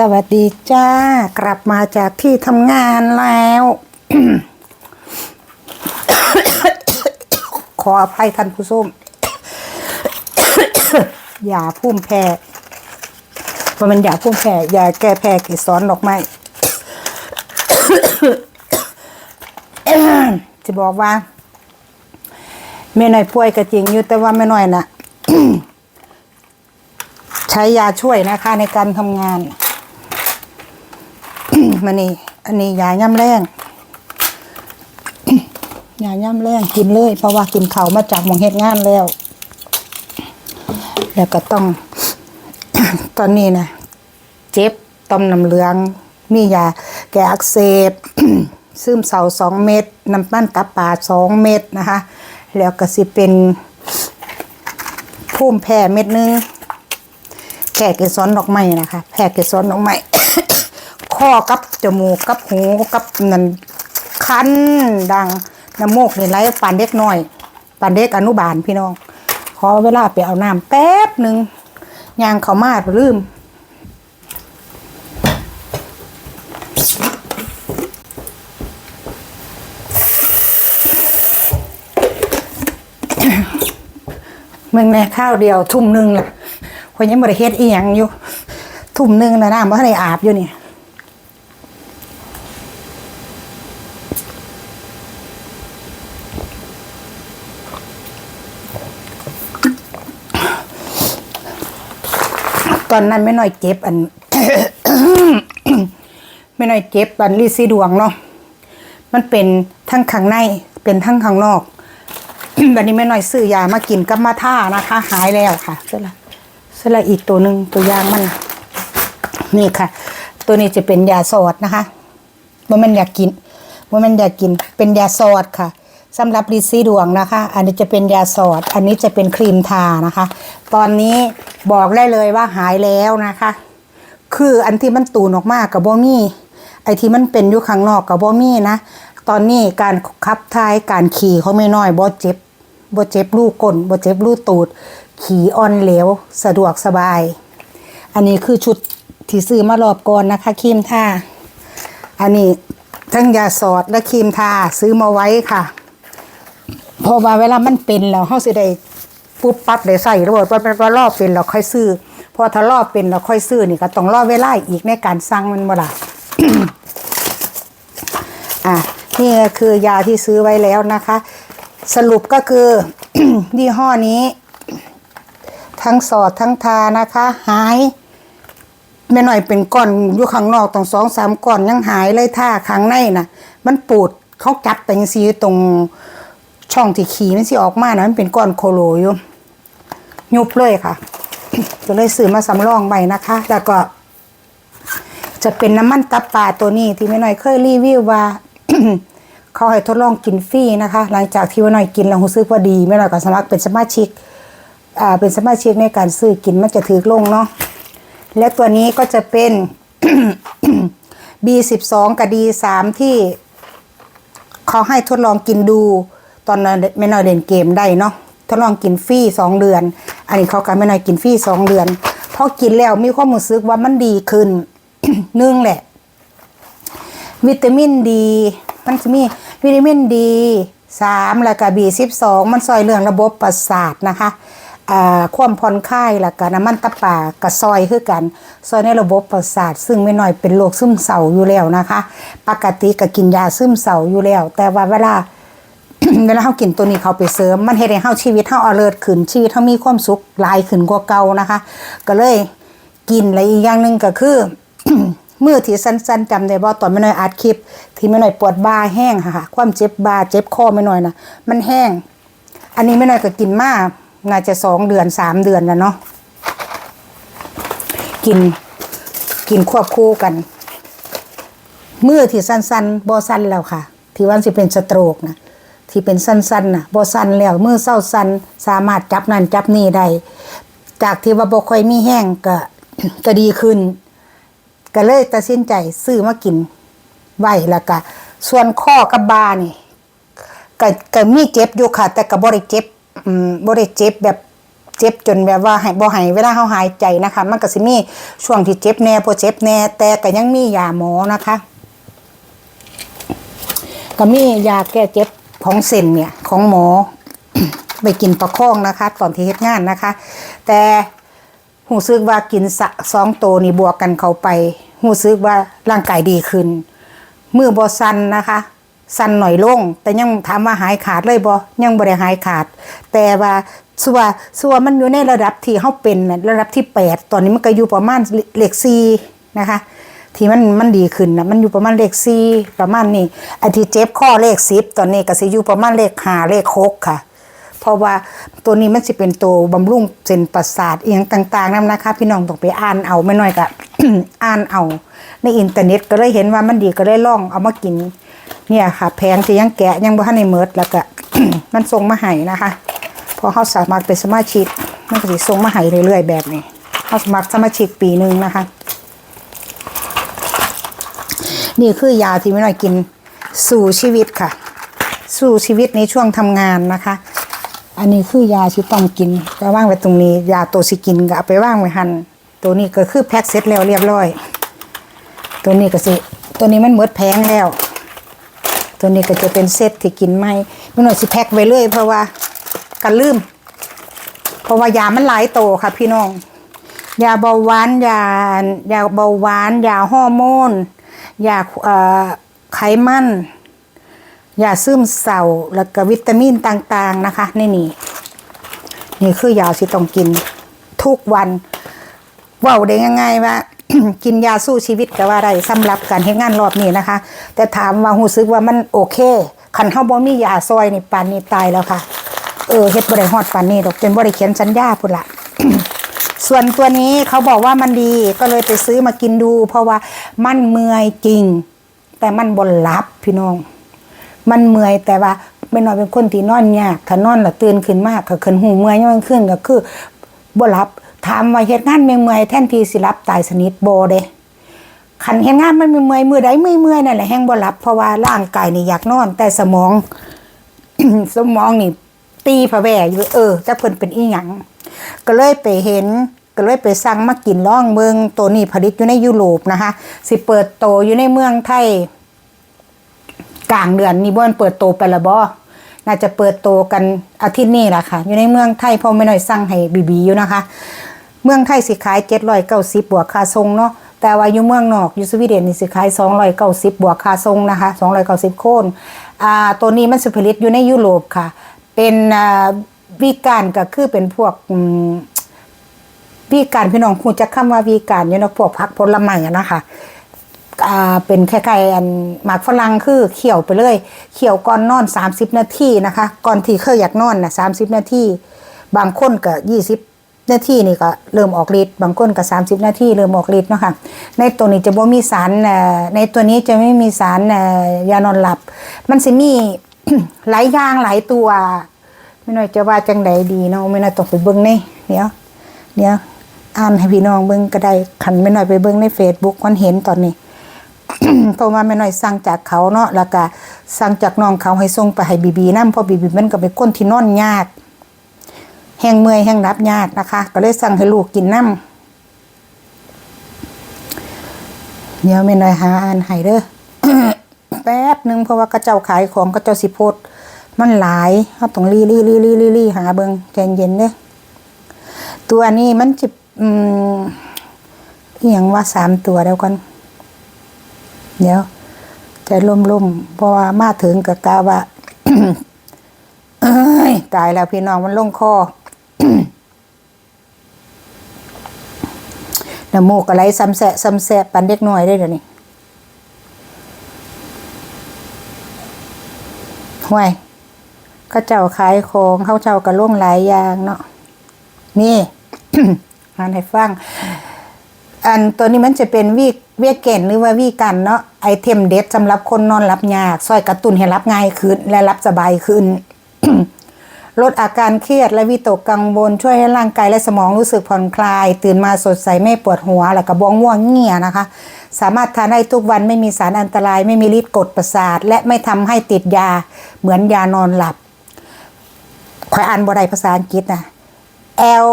สวัสดีจ้ากลับมาจากที่ทำงานแล้ว ขออภัยท่านผู้ชมอย่าพุ่มแพ้เพราะมันอย่าพุ่มแพ้อย่าแก้แพ้เกสรดอนออกไม้จะบอกว่าแม่หน้อยป่วยก็จริงอยู่แต่ว่าแม่หน้อยน่ะใช้ยาช่วยนะคะในการทำงาน มานี่อันนี้ยาย่ำแรงยาย่ำแรงกินเลย เพราะว่ากินเขามาจากมองเฮ็ดงานแล้ว แล้วก็ต้อง ตอนนี้นะเจ็บต้มน้ำเหลือง มียาแก้อักเสบซึมเศร้าสองเม็ดน้ำมันตับปลาสองเม็ดนะคะ แล้วก็สิเป็นพุ่มแพ้เม็ดหนึงแผ่เกสรดอกไม้นะคะ แผ่เกสรดอกไม้ ข้อกับจมูกกับหูกับนั่นคันดังน้ำมูกนี่ไหลปานเด็กน้อยปานเด็กอนุบาลพี่น้อง ขอเวลาไปเอาน้ำแป๊บหนึ่งยางเขามาดลืมมึงแน่ข้าวเดียวทุ่มหนึ่งละคนยังบริเฮ็ดอีหยังอยู่ ทุ่มหนึ่งนะน้ำว่าในอาบอยู่เนี่ย อนนั้นไม่น้อยเจ็บอันไม่น้อยเจ็บอันลีซีดวงเนาะมันเป็นทั้งข้างในเป็นทั้งข้างนอกบัดนี้แม่น้อยซื้อยามากินกับมาท่านะคะ หายแล้วค่ะเสร็จละเสร็จละอีกตัวหนึ่งตัวยางมันนี่ค่ะ ตัวนี้จะเป็นยาสอดนะคะว่ามันอยากกินว่ามันอยากกินเป็นยาสอดค่ะ สำหรับลิซี่ดวงนะคะ อันนี้จะเป็นยาสอด อันนี้จะเป็นครีมทานะคะ ตอนนี้บอกได้เลยว่าหายแล้วนะคะ คืออันที่มันตูนออกมากกับบ่มีไอที่มันเป็นอยู่ข้างนอกกับบ่มีนะ ตอนนี้การขับถ่ายการขี่เขาไม่น้อยบ่เจ็บบ่เจ็บลูกก้นบ่เจ็บลูกตูด ขี่อ่อนเหลวสะดวกสบาย อันนี้คือชุดที่ซื้อมารอบก่อนนะคะครีมทาอันนี้ทั้งยาสอดและครีมทาซื้อมาไว้ค่ะ เพราะว่าเวลามันเป็นแล้วเฮาสิได้ปุ๊บปั๊บได้ใส่ระบบว่าว่ารอบเป็นเราค่อยซื้อพอถ้ารอบเป็นเราค่อยซื้อนี่ก็ต้องรอเวลาอีกในการสั่งมันบ่ล่ะอะนี่คือยาที่ซื้อไว้แล้วนะคะ สรุปก็คือยี่ห้อนี้ ทั้งสอดทั้งทานะคะ หายไม่หน่อยเป็นก้อนอยู่ข้างนอกตรงสองสามก้อนยังหายเลยท่าข้างในน่ะ มันปูดเขาจับแต่งซีตรง ช่องที่ขีมันสิออกมานะมันเป็นก้อนโคโลอยู่ยุบเลยค่ะ ก็เลยซื้อมาสำรองไว้นะคะ แล้วก็ จะเป็นน้ำมันตับปลาตัวนี้ที่แม่น้อยเคยรีวิวว่าเขาให้ทดลองกินฟรีนะคะ หลังจากที่แม่น้อยกินแล้วรู้สึกว่าดีแม่น้อยก็สมัครเป็นสมาชิกอ่าเป็นสมาชิกในการซื้อกินมันจะถือลงเนาะและตัวนี้ก็จะเป็น B12 กับ D3 ที่เขาให้ทดลองกินดู ตอนนั้นแม่น้อยเล่นเกมได้เนาะทดลองกินฟรีสองเดือน อันนี้เขากันแม่น้อยกินฟรีสองเดือนพอกินแล้วมีความรู้สึกว่ามันดีขึ้นนึ่งแหละ วิตามินดีมันจะมีวิตามินดีสามแล้วก็บีสิบสองมันซอยเรื่องระบบประสาทนะคะความผ่อนคลายแล้วก็น้ำมันตะป่ากับซอยคือกัน ซอยในระบบประสาท ซึ่งไม่น้อยเป็นโรคซึมเศร้าอยู่แล้วนะคะ ปกติก็กินยาซึมเศร้าอยู่แล้ว แต่ว่าเวลา เวลาเฮากินตัวนี้เขาไปเสริม มันเฮ็ดให้เฮาชีวิตเฮาอเลิศขึ้นชีวิตเฮามีความสุขหลายขึ้นกว่าเก่านะคะ ก็เลยกินและอีกอย่างหนึ่งก็คือมือที่สั้นๆจำได้บ่ตอนไม่น้อยอัดคลิป ที่ไม่น้อยปวดบ่าแห้งค่ะค่ะความเจ็บบ่าเจ็บคอไม่น้อยนะมันแห้ง อันนี้ไม่น้อยก็กินมาน่าจะสองเดือนสามเดือนแล้วเนาะกินกินควบคู่กันมือที่สั้นๆบ่สั้นแล้วค่ะ ที่ว่าสิเป็นสโตรกนะ ที่เป็นสั้นๆน่ะบ่สั้นแล้วมือเศร้าสั้นสามารถจับนั่นจับนี่ได้จากที่ว่าบ่ค่อยมีแห้งก็ก็ดีขึ้น ก็เลยตัดสินใจซื้อมากินไว้แล้วก็ส่วนข้อกับบานี่ก็ก็มีเจ็บอยู่ค่ะ แต่ก็บ่ได้เจ็บอืมบ่ได้เจ็บแบบเจ็บจนแบบว่าให้บ่ให้เวลาเฮาหายใจนะคะ มันก็สิมีช่วงที่เจ็บแน่บ่เจ็บแน่แต่ก็ยังมียาหมอนะคะ ก็มียาแก้เจ็บ ของเส้นเนี่ยของหมอ ไปกินประคองนะคะ ตอนที่เฮ็ดงานนะคะ แต่หูซึกว่ากินสะสองโตวนี่บวกกันเข้าไปหูซึกว่าร่างกายดีขึ้น มือบอสันนะคะสันหน่อยลง แต่ยังถามว่าหายขาดเลยบอยังบ่ได้หายขาด แต่ว่าสัวสัวมันอยู่ในระดับที่เฮาเป็นระดับที่แปดตอนนี้มันก็อยู่ประมาณเลขสี่นะคะ ที่มันมันดีขึ้นนะมันอยู่ประมาณเลขสี่ประมาณนี้ไอ้ที่เจ็บข้อเลขสิบตอนนี้ก็สิอยู่ประมาณเลขห้าเลขหกค่ะ เพราะว่าตัวนี้มันสิเป็นตัวบำรุงเส้นประสาทเอียงต่างๆนั่นนะคะ พี่น้องต้องไปอ่านเอาไม่น้อยก็อ่านเอา ในอินเทอร์เน็ตก็เลยเห็นว่ามันดีก็เลยลองเอามากิน เนี่ยค่ะ แพงที่ยังแกะยังบ่ทันในเมิดแล้วก็มันส่งมาให้นะคะพอเขาสามารถเป็นสมาชิกมันก็สิส่งมาให้เรื่อยๆแบบนี้เขาสมัครสมาชิกปีหนึ่งนะคะ นี่คือยาที่ไม่น้อยกินสู่ชีวิตค่ะ สู่ชีวิตในช่วงทำงานนะคะ อันนี้คือยาที่ต้องกินก็ว่างไว้ตรงนี้ ยาตัวสิกินก็เอาไปว่างไว้หันตัวนี้ก็คือแพ็คเสร็จแล้วเรียบร้อย ตัวนี้ก็สิ ตัวนี้มันหมดแพงแล้ว ตัวนี้ก็จะเป็นเซตที่กินไม่ไม่หน่อยสิแพ็คไว้เลย เพราะว่ากันลืม เพราะว่ายามันหลายโตวค่ะ พี่น้องยาเบาหวานยายาเบาหวานยาฮอร์โมน ยาไขมันยาซึมเศร้าแล้วก็วิตามินต่างๆนะคะในนี่นี่คือยาที่ต้องกินทุกวันว่าได้ยังไงว่ากินยาสู้ชีวิตก็ว่าได้สำหรับการเฮ็ดงานรอบนี้นะคะ แต่ถามว่ารู้สึกว่ามันโอเคคันเฮาบ่มียาซอยนี่ปานนี้ตายแล้วค่ะ เออเฮ็ดบ่ได้ฮอดปานนี้ดอกจนบ่ได้เขียนสัญญาพุ่นละ ส่วนตัวนี้เขาบอกว่ามันดีก็เลยไปซื้อมากินดู เพราะว่ามันเมื่อยจริง แต่มันบนลับพี่น้อง มันเมื่อยแต่ว่าไม่น้อยเป็นคนที่นอนยากถ้านอนล้วตื่นขึ้นมากก็ขึ้นหูเมื่อยย้อนขึ้นก็คือบ่หลับถามว่าเฮ็ดงานเมื่อยๆแท่นทีสิหลับตายสนิทโบเด้คันเฮ็ดงานมันเมื่อยมือใดเมื่อยๆนั่นแหละแฮงบ่หลับเพราะว่าร่างกายนี่อยากนอน แต่สมอง สมองนี่ ตีผะแหวอยู่เออจะเพิ่นเป็นอีหยัง ก็เลยไปเห็นก็เลยไปสั่งมากินล่องเมืองตัวนี้ผลิตอยู่ในยุโรปนะคะ สิเปิดโตอยู่ในเมืองไทยกลางเดือนนี้บ่มันเปิดโตไปละบ่น่าจะเปิดโตกันอาทิตย์นี้ล่ะค่ะ อยู่ในเมืองไทยเพอไม่น้อยสั่งให้บีบีอยู่นะคะ เมืองไทยสิขาย790บวกค่าส่งเนาะแต่ว่าอยู่เมืองนอกอยู่สวีเดนนี่สิขาย290บวกค่าส่งนะคะ290โคนอ่าตัวนี้มันสิผลิตอยู่ในยุโรปค่ะ เป็นอ่า วีการก็คือเป็นพวกวีการพี่น้องคงจะคำว่าวีการอยู่นะพวกผักผลไม้นะคะอ่าเป็นคล้ายๆอันหมากฝรั่งคือเขี่ยวไปเลยเขี่ยวก่อนนอน 30 นาทีนะคะ ก่อนที่เคยอยากนอนนะ30นาทีบางคนก็20นาทีนี่ก็เริ่มออกฤทธิ์บางคนก็30นาทีเริ่มออกฤทธิ์เนาะค่ะในตัวนี้จะบ่มีสารในตัวนี้จะไม่มีสารยานอนหลับ มันสิมีหลายอย่างหลายตัว ไม่น้อยจะว่าจังใดดีเนาะไม่น้อยต้องไปเบิ่งในเดี๋ยวเดี๋ยวอ่านให้พี่น้องเบิ่งก็ได้คันไม่น้อยไปเบิ่งใน Facebook มันเห็นตอนนี้เพราะว่าแม่น้อยสั่งจากเขาเนาะแล้วก็สั่งจากน้องเขาให้ส่งไปให้บีบีนำเพราะบีบีมันก็เป็นคนที่นอนยาก แห้งเมื่อยแห้งรับยากนะคะ ก็เลยสั่งให้ลูกกินน้ำเดี๋ยวแม่น้อยหาอ่านให้เด้อแป๊บหนึงเพราะว่ากระเจ้าขายของกระเจ้าสิโพด มันหลายเฮาต้องรีรีรีรีรีรีหาเบิงใจเย็นเด้อตัวนี้มันจะอืมอย่างว่าสามตัวเดียวกันเดี๋ยวใจล่มๆเพราะว่ามาถึงกับกาว่าตายแล้วพี่น้องมันลงคอน้ำมูกอะไรซ้ำแสะซ้ำแสะปันเด็กน้อยได้เดี๋ยวนี้ห่วย เขาเจ้าขายของเขาเจ้าก็ล่วงหลายอย่างเนาะนี่อ่านให้ฟัง อันตัวนี้มันจะเป็นวีเวียเก่นหรือว่าวีกันเนาะไอเทมเด็ดสำหรับคนนอนหลับยากซอยกระตุ้นให้รับง่ายขึ้น และรับสบายขึ้นลดอาการเครียดและวิตกกังวลช่วยให้ร่างกายและสมองรู้สึกผ่อนคลาย ตื่นมาสดใสไม่ปวดหัวแล้วก็บ้องง่วงเงี่ยนะคะ สามารถทานได้ทุกวันไม่มีสารอันตราย ไม่มีฤทธิ์กดประสาท และไม่ทำให้ติดยาเหมือนยานอนหลับ คอยอ่านบทใดภาษาอังกฤษนะแอล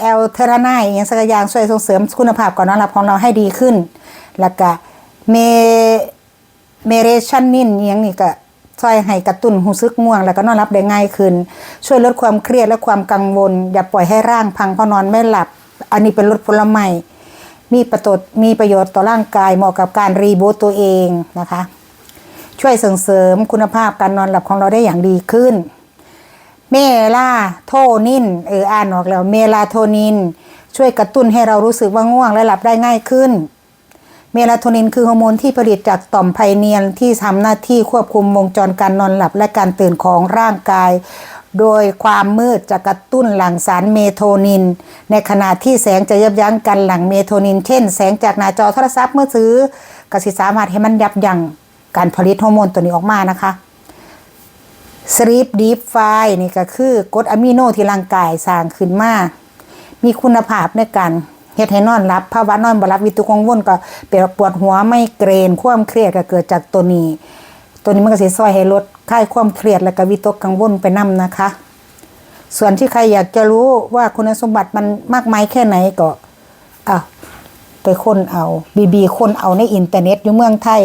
แอลเทอราไนอย่างสักอย่างช่วยส่งเสริมคุณภาพก่อนนอนหลับของเราให้ดีขึ้น แล้วก็เมเมเรชันนินอย่างนี้ก็ช่วยให้กระตุ้นหูซึกง่วง แล้วก็นอนหลับได้ง่ายขึ้น ช่วยลดความเครียดและความกังวล อย่าปล่อยให้ร่างพังเพราะนอนไม่หลับ อันนี้เป็นรสผลไม้มีประโยชน์มีประโยชน์ต่อร่างกายเหมาะกับการรีบูตตัวเองนะคะ ช่วยส่งเสริมคุณภาพการนอนหลับของเราได้อย่างดีขึ้น เมลาโทนินเอออ่านออกแล้วเมลาโทนิน ช่วยกระตุ้นให้เรารู้สึกว่าง่วงและหลับได้ง่ายขึ้น เมลาโทนินคือฮอร์โมนที่ผลิตจากต่อมไพเนียนที่ทำหน้าที่ควบคุมวงจรการนอนหลับและการตื่นของร่างกาย โดยความมืดจะกระตุ้นหลั่งสารเมโทนิน ในขณะที่แสงจะยับยั้งการหลั่งเมโทนิน เช่น แสงจากหน้าจอโทรศัพท์มือถือก็สิสามารถให้มันยับยั้งการผลิตฮอร์โมนตัวนี้ออกมานะคะ สลีปดีฟไฟนี่ก็คือกรดอะมิโนที่ร่างกายสร้างขึ้นมา มีคุณภาพในการเฮ็ดให้นอนหลับภาวะนอนบ่หลับวิตกกังวลก็เป็นปวดหัวไม่เกรนความเครียดก็เกิดจากตัวนี้ ตัวนี้มันก็สิช่วยให้ลดคลายความเครียดและก็วิตกกังวลไปนํนะคะ ส่วนที่ใครอยากจะรู้ว่าคุณสมบัติมันมากมายแค่ไหนก็อะไปค้นเอาบีบีค้นเอาในอินเทอร์เน็ตอยู่เมืองไทย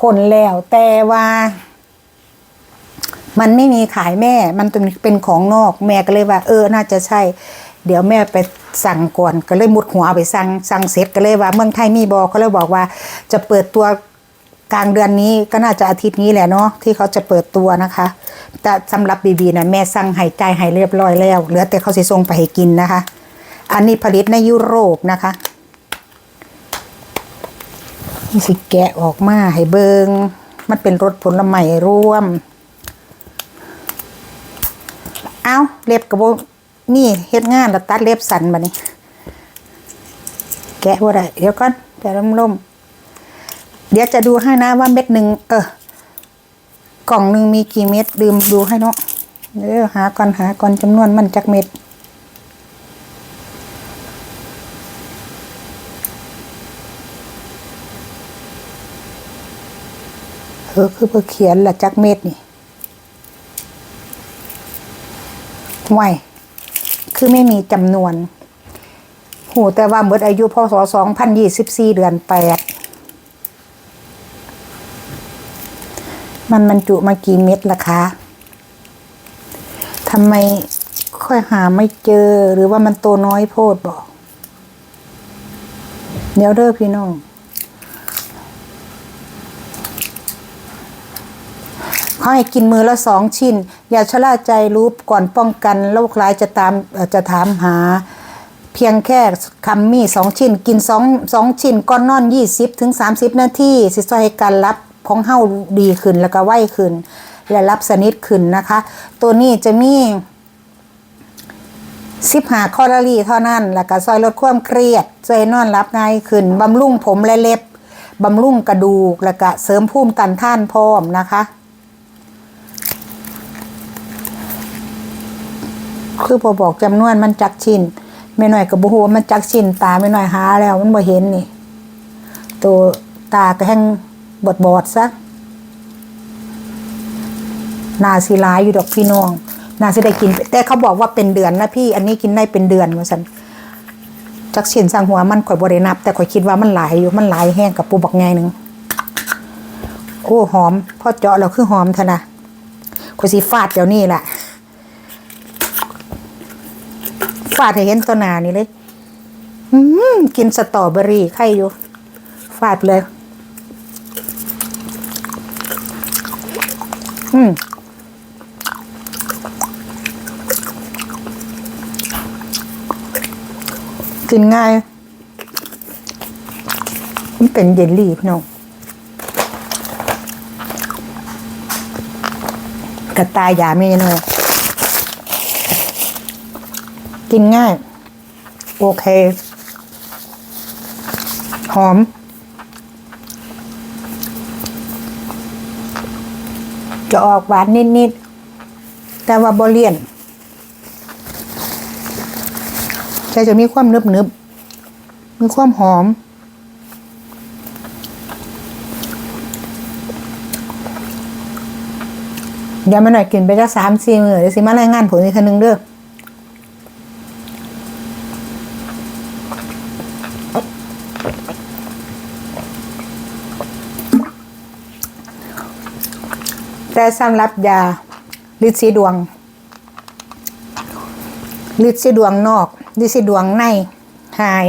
ค้นแล้วแต่ว่า มันไม่มีขายแม่ มันเป็นของนอกแม่ก็เลยว่า เออ น่าจะใช่ เดี๋ยวแม่ไปสั่งก่อนก็เลยมุดหัวไปสั่งสั่งเสร็จก็เลยว่า เมืองไทยมีบอกเขาเลยบอกว่า จะเปิดตัวกลางเดือนนี้ก็น่าจะอาทิตย์นี้แหละเนาะที่เขาจะเปิดตัวนะคะ แต่สำหรับบีบีนะแม่สั่งให้ใจหายเรียบร้อยแล้วเหลือแต่เขาสิส่งไปให้กินนะคะ อันนี้ผลิตในยุโรปนะคะนี่สิแกะออกมาให้เบิงมันเป็นรสผลไม้ร่วม เอาเล็บกระโบนี่เฮ็ดงานแล้วตัดเล็บสันมานี่แกะบ่ได้เดี๋ยวก่อนแต่ล่มลมๆเดี๋ยวจะดูให้นะว่าเม็ดหนึ่งเออกล่องหนึ่งมีกี่เม็ดลืมดูให้เนาะเดี๋ยวหาก่อนหาก่อนจำนวนมันจักเม็ดเออคือเพื่อเขียนละจักเม็ดนี่ ห่วยคือไม่มีจำนวน หูแต่ว่าเมื่ออายุพศสองพันยี่สิบสี่เดือนแปดมันมันจุมากี่เม็ดล่ะคะทำไมค่อยหาไม่เจอหรือว่ามันโตน้อยโพดบอกเดี๋ยวเด้อพี่น้อง เขาให้กินมือละสองชิ้น อย่าชะล่าใจรู้ก่อนป้องกันโรคร้ายจะตามจะถามหา เพียงแค่คำมีสองชิ้น กินสองสองชิ้นก่อนนอนยี่สิบถึงสามสิบนาทีสิซอยให้การรับของเฮาดีขึ้นแล้วก็ไหวขึ้น และรับสนิทขึ้นนะคะ ตัวนี้จะมีสิบหาคอลลารีเท่านั้น แล้วก็ซอยลดความเครียดช่วยนอนรับง่ายขึ้น บำรุงผมและเล็บบำรุงกระดูก แล้วก็เสริมภูมิต้านทานพร้อมนะคะ คือพอบอกจำนวนมันจักชิ้นไม่หน้อยกับบุหัวมันจักชิ้นตาไม่หน้อยหาแล้วมันบ่เห็นนี่ ตัวตาก็แห้งบอดบอดซะนาสิร้ายอยู่ดอกพี่น้อง นาสิได้กิน แต่เขาบอกว่าเป็นเดือนนะพี่ อันนี้กินได้เป็นเดือนว่าสันจักชิ้นสั่งหัวมันข่อยบรินับ แต่ข่อยคิดว่ามันหลายอยู่มันหลายแห้งกับปูบักไงหนึ่งโอ้หอมพอเจาะแล้วคือหอมเถอะนะข่อยสิฟาดเดี๋ยวนี้แหละ ฟาดให้เห็นตัวหนานี่เลยอืมกินสตรอเบอรี่ไข่อยู่ ฟาดเลย อืมกินง่าย มันเป็นเยลลี่พี่น้องกระตายยาไม่น้อย กินง่าย โอเค หอม จะออกหวานนิด ๆ แต่ว่าบเลียนแต่จะมีความนึบนึบๆมีความหอมเดี๋ยวมาหน่อยกินไปจะสามสี่มือเดี๋ยวสิมารายงานผลอีกทีนึงเด้อ สำหรับยาลิดสีดวงลิดสีดวงนอกลิดสีดวงในหาย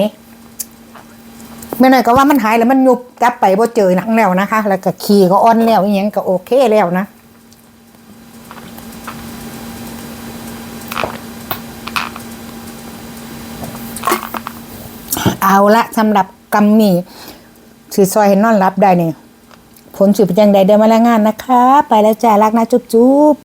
ไม่หน่อยก็ว่ามันหายแล้วมันยุบจับไปบ่เจอหนังแล้วนะคะ แล้วก็ขี่ก็อ่อนแล้วอหยังก็โอเคแล้วนะเอาละสำหรับกัมมี่สีซอยเห็นนอนรับได้เนี่ย ผลสืบเป็นยังไงเดินมาแล้วงานนะคะ ไปแล้วจ้ารักนะจุ๊บจุ๊บ